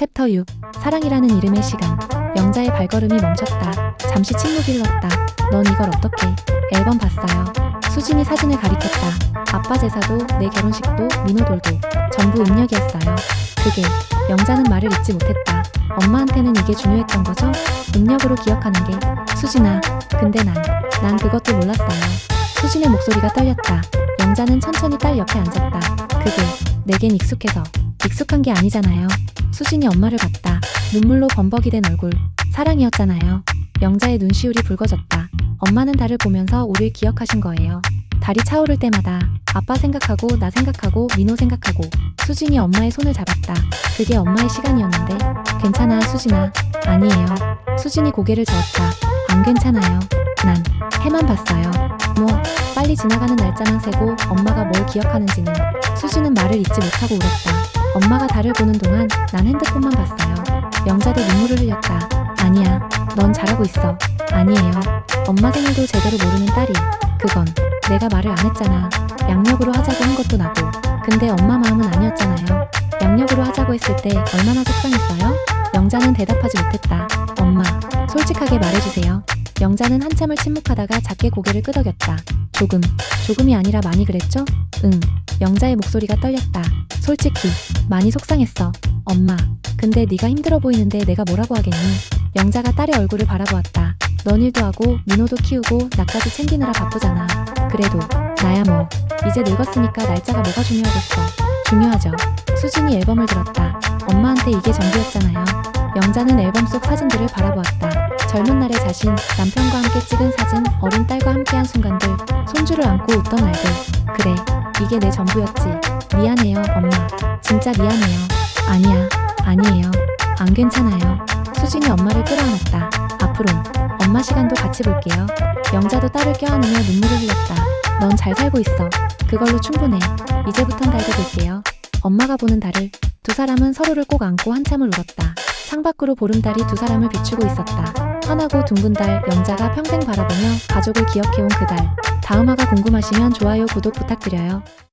챕터 6 사랑이라는 이름의 시간 영자의 발걸음이 멈췄다. 잠시 침묵이 흘렀다. 넌 이걸 어떻게? 앨범 봤어요. 수진이 사진을 가리켰다. 아빠 제사도 내 결혼식도 민호돌도 전부 음력이었어요. 그게 영자는 말을 잊지 못했다. 엄마한테는 이게 중요했던 거죠? 음력으로 기억하는 게 수진아 근데 난 난 그것도 몰랐어요. 수진의 목소리가 떨렸다. 영자는 천천히 딸 옆에 앉았다. 그게 내겐 익숙해서 익숙한 게 아니잖아요. 수진이 엄마를 봤다. 눈물로 범벅이 된 얼굴. 사랑이었잖아요. 영자의 눈시울이 붉어졌다. 엄마는 달을 보면서 우릴 기억하신 거예요. 달이 차오를 때마다 아빠 생각하고 나 생각하고 민호 생각하고 수진이 엄마의 손을 잡았다. 그게 엄마의 시간이었는데 괜찮아 수진아 아니에요. 수진이 고개를 저었다. 안 괜찮아요. 난 해만 봤어요. 뭐 빨리 지나가는 날짜만 세고 엄마가 뭘 기억하는지는 수지는 말을 잊지 못하고 울었다. 엄마가 달을 보는 동안 난 핸드폰만 봤어요. 영자도 눈물을 흘렸다. 아니야, 넌 잘하고 있어. 아니에요. 엄마 생일도 제대로 모르는 딸이. 그건 내가 말을 안 했잖아. 양력으로 하자고 한 것도 나고. 근데 엄마 마음은 아니었잖아요. 양력으로 하자고 했을 때 얼마나 속상했어요? 영자는 대답하지 못했다. 엄마, 솔직하게 말해주세요. 영자는 한참을 침묵하다가 작게 고개를 끄덕였다. 조금, 조금이 아니라 많이 그랬죠? 응. 영자의 목소리가 떨렸다. 솔직히 많이 속상했어. 엄마. 근데 네가 힘들어 보이는데 내가 뭐라고 하겠니? 영자가 딸의 얼굴을 바라보았다. 넌 일도 하고 민호도 키우고 나까지 챙기느라 바쁘잖아. 그래도 나야 뭐 이제 늙었으니까 날짜가 뭐가 중요하겠어. 중요하죠. 수진이 앨범을 들었다. 엄마한테 이게 전부였잖아요. 영자는 앨범 속 사진들을 바라보았다. 젊은 날의 자신, 남편과 함께 찍은 사진, 어린 딸과 함께한 순간들, 손주를 안고 웃던 날들. 그래, 이게 내 전부였지. 미안해요, 엄마. 진짜 미안해요. 아니야, 아니에요. 안 괜찮아요. 수진이 엄마를 끌어안았다. 앞으론 엄마 시간도 같이 볼게요. 영자도 딸을 껴안으며 눈물을 흘렸다. 넌 잘 살고 있어. 그걸로 충분해. 이제부턴 달도 볼게요. 엄마가 보는 달을 두 사람은 서로를 꼭 안고 한참을 울었다. 창밖으로 보름달이 두 사람을 비추고 있었다. 환하고 둥근 달, 영자가 평생 바라보며 가족을 기억해온 그 달. 다음 화가 궁금하시면 좋아요, 구독 부탁드려요.